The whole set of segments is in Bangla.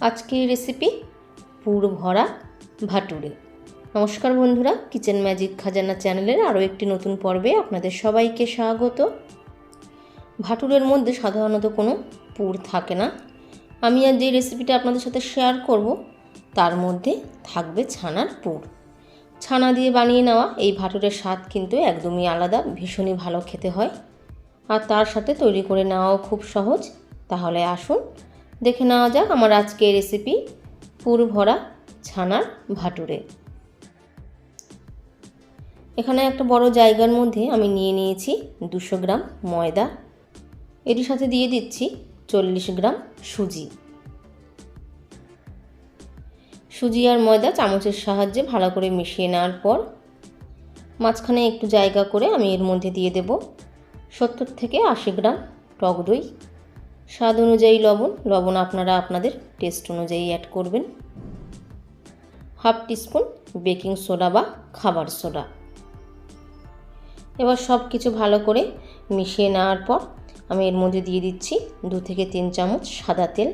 আজকের রেসিপি পুর ভরা ভাটুরে। নমস্কার বন্ধুরা কিচেন ম্যাজিক খাজানা চ্যানেলের আরও একটি নতুন পর্বে আপনাদের সবাইকে স্বাগত। ভাটুরের মধ্যে সাধারণত কোনো পুর থাকে না। আমি আর যে রেসিপিটা আপনাদের সাথে শেয়ার করব। তার মধ্যে থাকবে ছানার পুর। ছানা দিয়ে বানিয়ে নেওয়া এই ভাটুরের স্বাদ কিন্তু একদমই আলাদা, ভীষণই ভালো খেতে হয়। আর তার সাথে তৈরি করে নেওয়াও খুব সহজ। তাহলে আসুন দেখে নেওয়া যাক আমার আজকের রেসিপি পুর ভরা ছানার ভাটুরে। এখানে একটা বড় জায়গার মধ্যে আমি নিয়ে নিয়েছি দুশো গ্রাম ময়দা। এটির সাথে দিয়ে দিচ্ছি চল্লিশ গ্রাম সুজি। সুজি আর ময়দা চামচের সাহায্যে ভালো করে মিশিয়ে নেওয়ার পর মাঝখানে একটু জায়গা করে আমি এর মধ্যে দিয়ে দেব সত্তর থেকে আশি গ্রাম টক দই। স্বাদ অনুযায়ী লবণ। লবণ আপনারা আপনাদের টেস্ট অনুযায়ী অ্যাড করবেন। হাফ টিস্পুন বেকিং সোডা বা খাবার সোডা। এবার সব কিছু ভালো করে মিশিয়ে নেওয়ার পর আমি এর মধ্যে দিয়ে দিচ্ছি দু থেকে তিন চামচ সাদা তেল।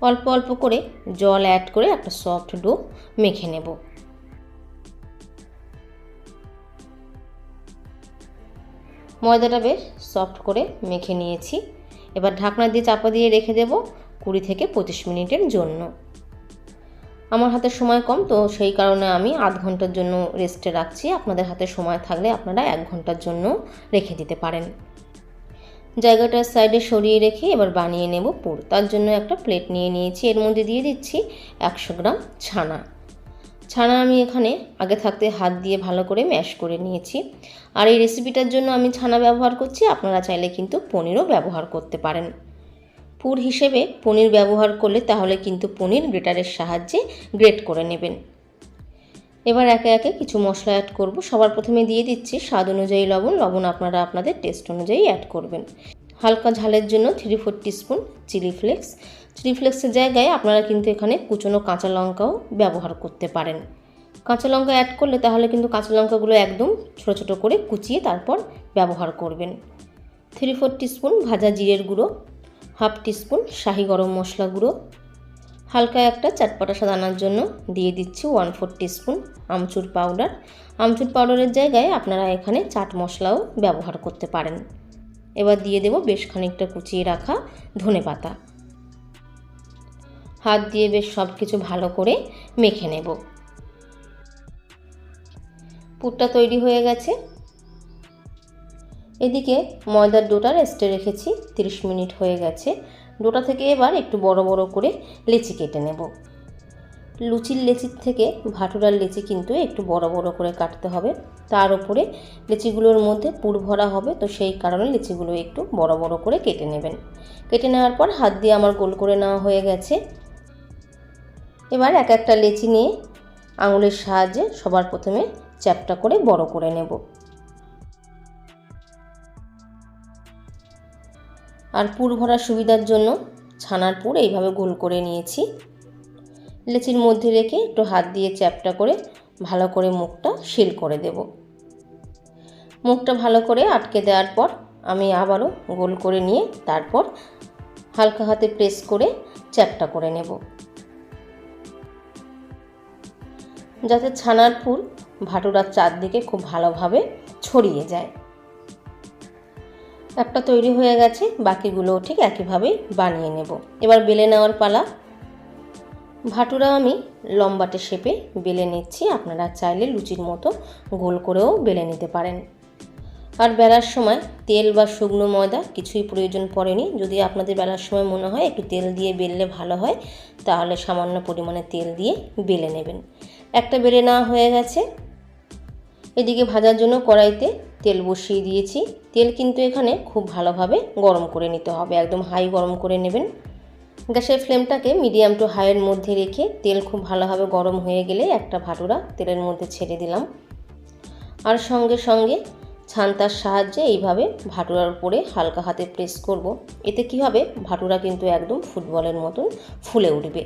অল্প অল্প করে জল অ্যাড করে একটা সফট ডো মেখে নেব। ময়দাটা বেশ সফট করে মেখে নিয়েছি। এবার ঢাকনা দিয়ে চাপা দিয়ে রেখে দেব কুড়ি থেকে পঁচিশ মিনিটের জন্য। আমার হাতে সময় কম, তো সেই কারণে আমি আধ ঘণ্টার জন্য রেস্টে রাখছি। আপনাদের হাতে সময় থাকলে আপনারা এক ঘণ্টার জন্য রেখে দিতে পারেন। জায়গাটার সাইডে সরিয়ে রেখে এবার বানিয়ে নেব পুর। তার জন্য একটা প্লেট নিয়ে নিয়েছি। এর মধ্যে দিয়ে দিচ্ছি একশো গ্রাম ছানা। ছানা আমি এখানে আগে থাকতে হাত দিয়ে ভালো করে ম্যাশ করে নিয়েছি। আর এই রেসিপিটার জন্য আমি ছানা ব্যবহার করছি, আপনারা চাইলে কিন্তু পনিরও ব্যবহার করতে পারেন। পুর হিসেবে পনির ব্যবহার করলে তাহলে কিন্তু পনির গ্রেটারের সাহায্যে গ্রেট করে নেবেন। এবার একে একে কিছু মশলা অ্যাড করব। সবার প্রথমে দিয়ে দিচ্ছি স্বাদ অনুযায়ী লবণ। লবণ আপনারা আপনাদের টেস্ট অনুযায়ী অ্যাড করবেন। হালকা ঝালের জন্য three four teaspoon chilli flakes chilli ফ্লেক্সের জায়গায় আপনারা কিন্তু এখানে কুচনো কাঁচা লঙ্কাও ব্যবহার করতে পারেন। কাঁচা লঙ্কা অ্যাড করলে তাহলে কিন্তু কাঁচা লঙ্কাগুলো একদম ছোটো ছোটো করে কুচিয়ে তারপর ব্যবহার করবেন। থ্রি ফোর টিস্পুন ভাজা জিরের গুঁড়ো হাফ টিস্পুন শাহি গরম মশলা গুঁড়ো, হালকা একটা চাটপাটা সাদানার জন্য দিয়ে দিচ্ছি one four teaspoon amchur powder amchur পাউডারের জায়গায় আপনারা এখানে চাট মশলাও ব্যবহার করতে পারেন। এবার দিয়ে দেব বেশ খানিকটা কুচিয়ে রাখা ধনে পাতা হাত দিয়ে বেশ সব কিছু ভালো করে মেখে নেব। পুরটা তৈরি হয়ে গেছে। এদিকে ময়দার ডোটা রেস্টে রেখেছি 30 মিনিট হয়ে গেছে। ডোটা থেকে এবার একটু বড় বড় করে লেচি কেটে নেব। লুচির লেচির থেকে ভাটুরার লেচি কিন্তু একটু বড় বড় করে কাটতে হবে। তার উপরে লেচিগুলোর মধ্যে পুর ভরা হবে, তো সেই কারণে লেচিগুলো একটু বড় বড় করে কেটে নেবেন। কেটে নেওয়ার পর হাত দিয়ে আমার গোল করে নেওয়া হয়ে গেছে। এবার এক একটা লেচি নিয়ে আঙুলের সাহায্যে সবার প্রথমে চ্যাপটা করে বড় করে নেব। আর পুর ভরার সুবিধার জন্য ছানার পুর এইভাবে গোল করে নিয়েছি। লেচির মধ্যে রেখে একটু হাত দিয়ে চ্যাপটা করে ভালো করে মুখটা সিল করে দেব। মুখটা ভালো করে আটকে দেওয়ার পর আমি আবারও গোল করে নিয়ে তারপর হালকা হাতে প্রেস করে চ্যাপটা করে নেব। যাতে ছানার পুর ভাটুরার চারদিকে খুব ভালোভাবে ছড়িয়ে যায়। একটা তৈরি হয়ে গেছে বাকিগুলোও ঠিক একইভাবেই বানিয়ে নেব। এবার বেলে নেওয়ার পালা। ভাটুরা আমি লম্বাটে শেপে বেলে নিচ্ছি, আপনারা চাইলে লুচির মতো গোল করেও বেলে নিতে পারেন। আর বেলার সময় তেল বা শুকনো ময়দা কিছুই প্রয়োজন পড়েনি। যদি আপনাদের বেলার সময় মনে হয় একটু তেল দিয়ে বেললে ভালো হয়, তাহলে সামান্য পরিমাণে তেল দিয়ে বেলে নেবেন। একটা বেড়ে নেওয়া হয়ে গেছে। এদিকে ভাজার জন্য কড়াইতে তেল বসিয়ে দিয়েছি। তেল কিন্তু এখানে খুব ভালোভাবে গরম করে নিতে হবে, একদম হাই গরম করে নেবেন। গ্যাসের ফ্লেমটাকে মিডিয়াম টু হাইয়ের মধ্যে রেখে তেল খুব ভালোভাবে গরম হয়ে গেলে একটা ভাটুরা তেলের মধ্যে ছেড়ে দিলাম। আর সঙ্গে সঙ্গে ছান্তার সাহায্যে এইভাবে ভাটুরার উপরে হালকা হাতে প্রেস করব। এতে কি হবে? ভাটুরা কিন্তু একদম ফুটবলের মতন ফুলে উঠবে।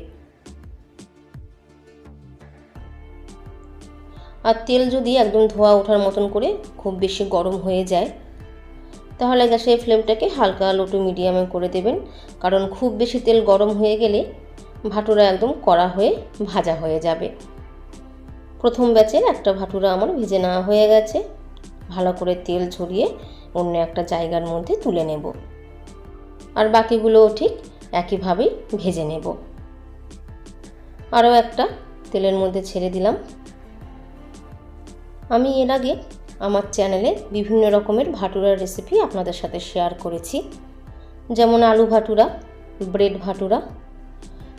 আর তেল যদি একদম ধোয়া ওঠার মতন করে খুব বেশি গরম হয়ে যায়, তাহলে গ্যাসের ফ্লেমটাকে হালকা লো টু মিডিয়ামে করে দেবেন। কারণ খুব বেশি তেল গরম হয়ে গেলে ভাটুরা একদম কড়া হয়ে ভাজা হয়ে যাবে। প্রথম ব্যাচের একটা ভাটুরা আমার ভেজে নেওয়া হয়ে গেছে। ভালো করে তেল ঝরিয়ে অন্য একটা জায়গার মধ্যে তুলে নেব। আর বাকিগুলোও ঠিক একইভাবেই ভেজে নেব। আরও একটা তেলের মধ্যে ছেড়ে দিলাম। আমি এর আগে আমার চ্যানেলে বিভিন্ন রকমের ভাটুরার রেসিপি আপনাদের সাথে শেয়ার করেছি। যেমন আলু ভাটুরা ব্রেড ভাটুরা,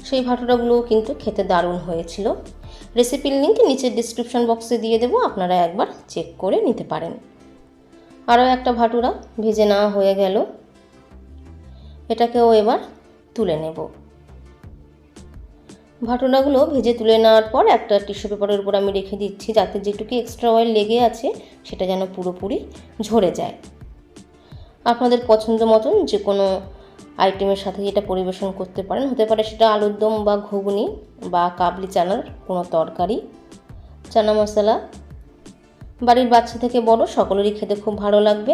সেই ভাটুরাগুলোও কিন্তু খেতে দারুণ হয়েছিল। রেসিপির লিঙ্ক নিচের ডিসক্রিপশন বক্সে দিয়ে দেবো, আপনারা একবার চেক করে নিতে পারেন। আরও একটা ভাটুরা ভেজে নেওয়া হয়ে গেল। এটাকেও এবার তুলে নেব। ভাটুরাগুলো ভেজে তুলে নেওয়ার পর একটা টিস্যু পেপারের উপর আমি রেখে দিচ্ছি যাতে যেটুকু এক্সট্রা অয়েল লেগে আছে সেটা যেন পুরোপুরি ঝরে যায়। আপনাদের পছন্দ মতন যে কোনো আইটেমের সাথে এটা পরিবেশন করতে পারেন। হতে পারে সেটা আলুর দম বা ঘুগনি বা কাবলি চানার কোনো তরকারি, চানা মশলা। বাড়ির বাচ্চা থেকে বড়, সকলেরই খেতে খুব ভালো লাগবে।